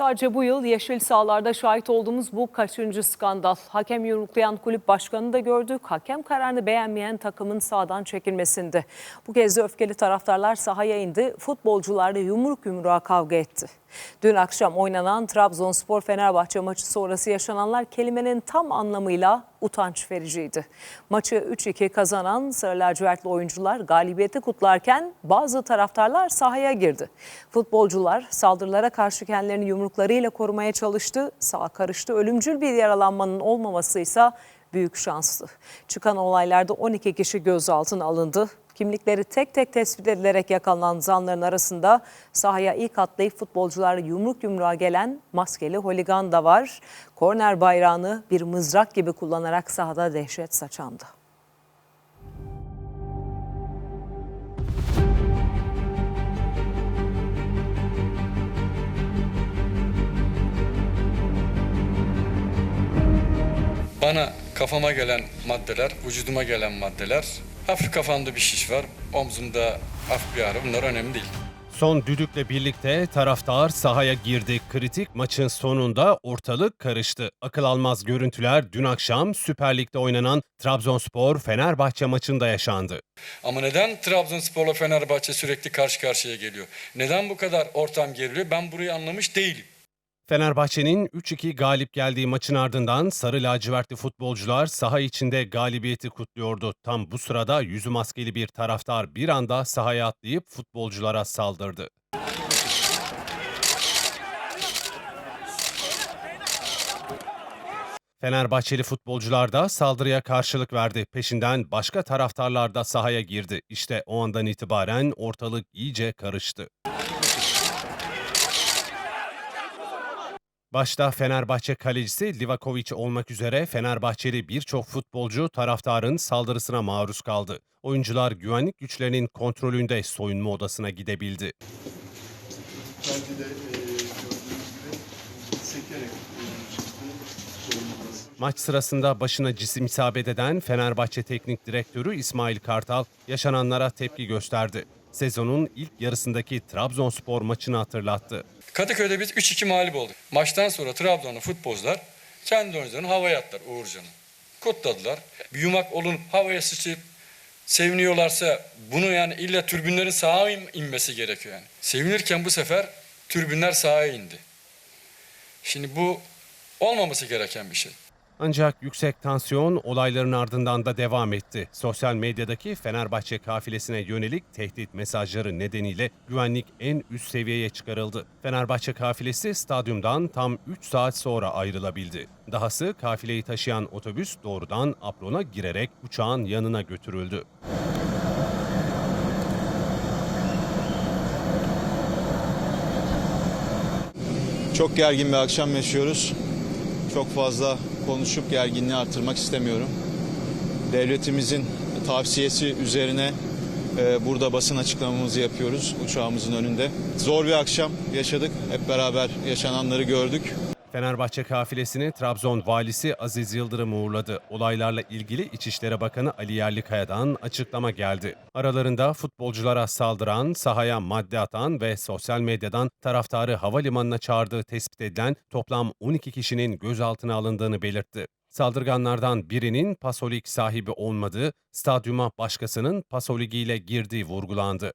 Sadece bu yıl yeşil sahalarda şahit olduğumuz bu kaçıncı skandal. Hakem yumruklayan kulüp başkanını da gördük. Hakem kararını beğenmeyen takımın sahadan çekilmesinde. Bu kez de öfkeli taraftarlar sahaya indi. Futbolcularla yumruk yumruğa kavga etti. Dün akşam oynanan Trabzonspor Fenerbahçe maçı sonrası yaşananlar kelimenin tam anlamıyla utanç vericiydi. Maçı 3-2 kazanan Sarı lacivertli oyuncular galibiyeti kutlarken bazı taraftarlar sahaya girdi. Futbolcular saldırılara karşı kendilerini yumruklarıyla korumaya çalıştı. Sağa karıştı. Ölümcül bir yaralanmanın olmaması ise büyük şanslı. Çıkan olaylarda 12 kişi gözaltına alındı. Kimlikleri tek tek tespit edilerek yakalanan zanların arasında sahaya ilk atlayıp futbolcularla yumruk yumruğa gelen maskeli holigan da var. Korner bayrağını bir mızrak gibi kullanarak sahada dehşet saçandı. Bana kafama gelen maddeler, vücuduma gelen maddeler, hafif kafamda bir şiş var, omzumda hafif bir ağrı. Bunlar önemli değil. Son düdükle birlikte taraftar sahaya girdi. Kritik maçın sonunda ortalık karıştı. Akıl almaz görüntüler dün akşam Süper Lig'de oynanan Trabzonspor Fenerbahçe maçında yaşandı. Ama neden Trabzonspor'la Fenerbahçe sürekli karşı karşıya geliyor? Neden bu kadar ortam geriliyor? Ben burayı anlamış değilim. Fenerbahçe'nin 3-2 galip geldiği maçın ardından sarı lacivertli futbolcular saha içinde galibiyeti kutluyordu. Tam bu sırada yüzü maskeli bir taraftar bir anda sahaya atlayıp futbolculara saldırdı. Fenerbahçeli futbolcular da saldırıya karşılık verdi. Peşinden başka taraftarlar da sahaya girdi. İşte o andan itibaren ortalık iyice karıştı. Başta Fenerbahçe kalecisi Livakovic olmak üzere Fenerbahçeli birçok futbolcu taraftarın saldırısına maruz kaldı. Oyuncular güvenlik güçlerinin kontrolünde soyunma odasına gidebildi. De e, sekerek. Maç sırasında başına cisim isabet eden Fenerbahçe Teknik Direktörü İsmail Kartal yaşananlara tepki gösterdi. Sezonun ilk yarısındaki Trabzonspor maçını hatırlattı. Kadıköy'de biz 3-2 mağlup olduk. Maçtan sonra Trabzonlu futbolcular kendi oyuncularını havaya attılar Uğurcan'ı. Kutladılar. Bir yumak olunup havaya sıçrayıp seviniyorlarsa bunu yani illa türbünlerin sağa in- inmesi gerekiyor yani. Sevinirken bu sefer türbünler sağa indi. Şimdi bu olmaması gereken bir şey. Ancak yüksek tansiyon olayların ardından da devam etti. Sosyal medyadaki Fenerbahçe kafilesine yönelik tehdit mesajları nedeniyle güvenlik en üst seviyeye çıkarıldı. Fenerbahçe kafilesi stadyumdan tam 3 saat sonra ayrılabildi. Dahası kafileyi taşıyan otobüs doğrudan aprona girerek uçağın yanına götürüldü. Çok gergin bir akşam yaşıyoruz. Çok fazla konuşup gerginliği artırmak istemiyorum. Devletimizin tavsiyesi üzerine e, burada basın açıklamamızı yapıyoruz uçağımızın önünde. Zor bir akşam yaşadık. Hep beraber yaşananları gördük. Fenerbahçe kafilesini Trabzon valisi Aziz Yıldırım uğurladı. Olaylarla ilgili İçişleri Bakanı Ali Yerlikaya'dan açıklama geldi. Aralarında futbolculara saldıran, sahaya madde atan ve sosyal medyadan taraftarı havalimanına çağırdığı tespit edilen toplam 12 kişinin gözaltına alındığını belirtti. Saldırganlardan birinin pasolik sahibi olmadığı, stadyuma başkasının pasoligiyle girdiği vurgulandı.